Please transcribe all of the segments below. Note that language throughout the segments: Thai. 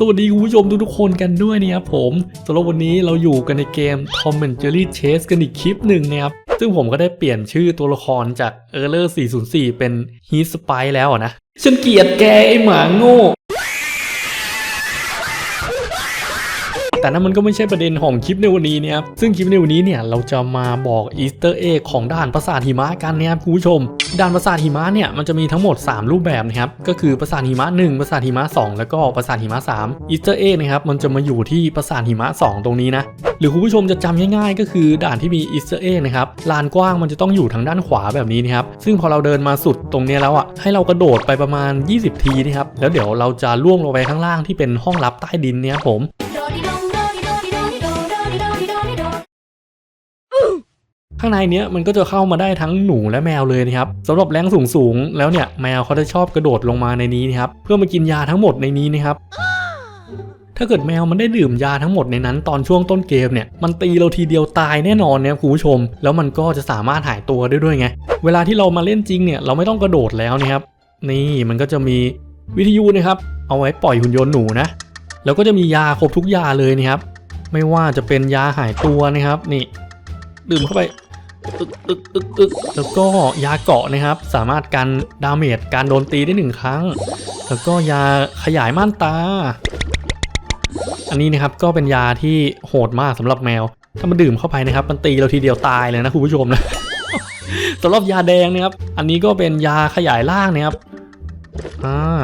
สวัสดีคุณผู้ชมทุกๆคนกันด้วยนะครับผมสำหรับวันนี้เราอยู่กันในเกม Tom and Jerry Chase กันอีกคลิปหนึ่งนะครับซึ่งผมก็ได้เปลี่ยนชื่อตัวละครจาก e r l e r 404 เป็น Heat Spy แล้วนะ ฉันเกลียดแกไอหมาโง่ แต่นั่นมันก็ไม่ใช่ประเด็นของคลิปในวันนี้นะครับซึ่งคลิปในวันนี้เนี่ยเราจะมาบอกอีสเตอร์เอ็กของด่านปราสาทหิมะกันนะครับคุณผู้ชม ด่านปราสาทหิมะเนี่ยมันจะมีทั้งหมด 3 รูปแบบนะครับก็คือปราสาทหิมะ 1ปราสาทหิมะ 2 แล้วก็ปราสาทหิมะ3อีสเตอร์เอ็กนะครับมันจะมาอยู่ที่ปราสาทหิมะ 2 ตรงนี้นะหรือคุณผู้ชมจะจำง่ายๆ ก็คือด่านที่มีอีสเตอร์เอ็กนะครับลานกว้างมันจะต้องอยู่ทางด้านขวาแบบนี้นะครับซึ่งพอเราเดินมาสุดตรงนี้แล้วอะให้เรากระโดดไปประมาณ 20 ทีนะครับแล้วเดี๋ยวเราจะล่วงลงไปข้างล่างที่เป็นห้องลับใต้ดินเนี่ยผม ข้างในเนี้ยมันก็จะเข้ามาได้ทั้งหนูและแมวเลยนะครับสำหรับแรงสูงสูงแล้วเนี่ยแมวเขาจะชอบกระโดดลงมาในนี้นะครับเพื่อมากินยาทั้งหมดในนี้นะครับถ้าเกิดแมวมันได้ดื่มยาทั้งหมดในนั้นตอนช่วงต้นเกมเนี่ยมันตีเราทีเดียวตายแน่นอนเนี่ยคุณผู้ชม แล้วมันก็จะสามารถหายตัวได้ด้วยไง เวลาที่เรามาเล่นจริงเนี่ยเราไม่ต้องกระโดดแล้วนะครับ นี่มันก็จะมีวิทยุนะครับ เอาไว้ปล่อยหุ่นยนต์หนูนะ แล้วก็จะมียาครบทุกยาเลยนะครับ ไม่ว่าจะเป็นยาหายตัวนะครับ นี่ ดื่มเข้าไป อึกอึกอึกอึกแล้วก็ยาเกาะนะครับ สามารถกันดาเมจการโดนตีได้หนึ่งครั้ง แล้วก็ยาขยายม่านตา อันนี้นะครับก็เป็นยาที่โหดมากสำหรับแมว ถ้ามันดื่มเข้าไปนะครับ มันตีเราทีเดียวตายเลยนะคุณผู้ชมนะสำหรับยาแดงนะครับ อันนี้ก็เป็นยาขยายร่างนะครับ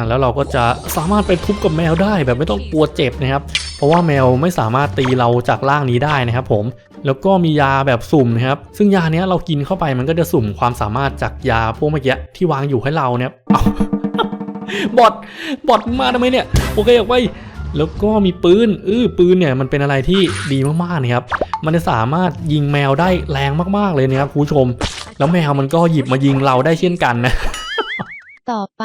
แล้วเราก็จะสามารถไปทุบกับแมวได้แบบไม่ต้องกลัวเจ็บนะครับ เพราะว่าแมวไม่สามารถตีเราจากร่างนี้ได้นะครับผมแล้วก็มียาแบบสุ่มนะครับ ซึ่งยาเนี้ยเรากินเข้าไปมันก็จะสุ่มความสามารถจากยาพวกเมื่อกี้ที่วางอยู่ให้เราเนี่ยเอาบอทบอทมาทำไมเนี่ยโอเคออกไปแล้วก็มีปืนเออปืนเนี่ยมันเป็นอะไรที่ดีมากๆนะครับ มันจะสามารถยิงแมวได้แรงมากๆเลยนะครับคุณผู้ชม แล้วแมวมันก็หยิบมายิงเราได้เช่นกันนะ ต่อไป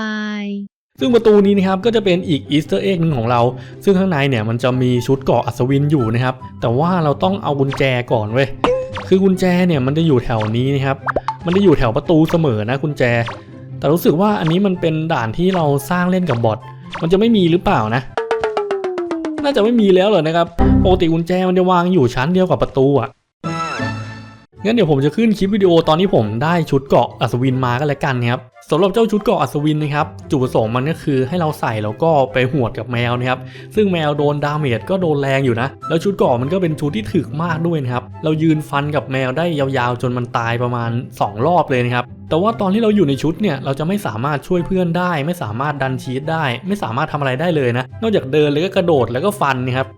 ซึ่งประตูนี้นะครับก็จะเป็นอีกอีสเตอร์เอ็กหนึ่งของเรา ซึ่งข้างในเนี่ยมันจะมีชุดเกาะอัศวินอยู่นะครับ แต่ว่าเราต้องเอากุญแจก่อนเว้ย คือกุญแจเนี่ยมันจะอยู่แถวนี้นะครับ มันจะอยู่แถวประตูเสมอนะกุญแจ แต่รู้สึกว่าอันนี้มันเป็นด่านที่เราสร้างเล่นกับบอท มันจะไม่มีหรือเปล่านะ น่าจะไม่มีแล้วเหรอนะครับ ปกติกุญแจมันจะวางอยู่ชั้นเดียวกับประตูอะ งั้นเดี๋ยวผมจะขึ้นคลิปวิดีโอตอนที่ผมได้ชุดเกาะอัศวินมาก็แล้วกันนะครับสำหรับเจ้าชุดเกาะอัศวินนะครับจุดประสงค์มันก็คือให้เราใส่แล้วก็ไปหวดกับแมวนะครับซึ่งแมวโดนดาเมจก็โดนแรงอยู่นะ แล้วชุดเกาะมันก็เป็นชุดที่ถึกมากด้วยนะครับเรายืนฟันกับแมวได้ยาวๆ จนมันตายประมาณ 2 รอบเลยนะครับแต่ว่าตอนที่เราอยู่ในชุดเนี่ยเราจะไม่สามารถช่วยเพื่อนได้ ไม่สามารถดันชีสได้ ไม่สามารถทำอะไรได้เลยนะ นอกจากเดินแล้วก็กระโดดแล้วก็ฟันนะครับ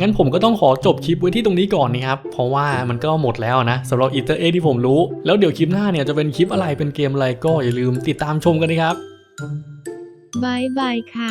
งั้นผมก็ต้องขอจบคลิปไว้ที่ตรงนี้ก่อนนะครับ เพราะว่ามันก็หมดแล้วนะสำหรับอีเตอร์เอที่ผมรู้ แล้วเดี๋ยวคลิปหน้าเนี่ยจะเป็นคลิปอะไรเป็นเกมอะไรก็อย่าลืมติดตามชมกันนะครับ บายบายค่ะ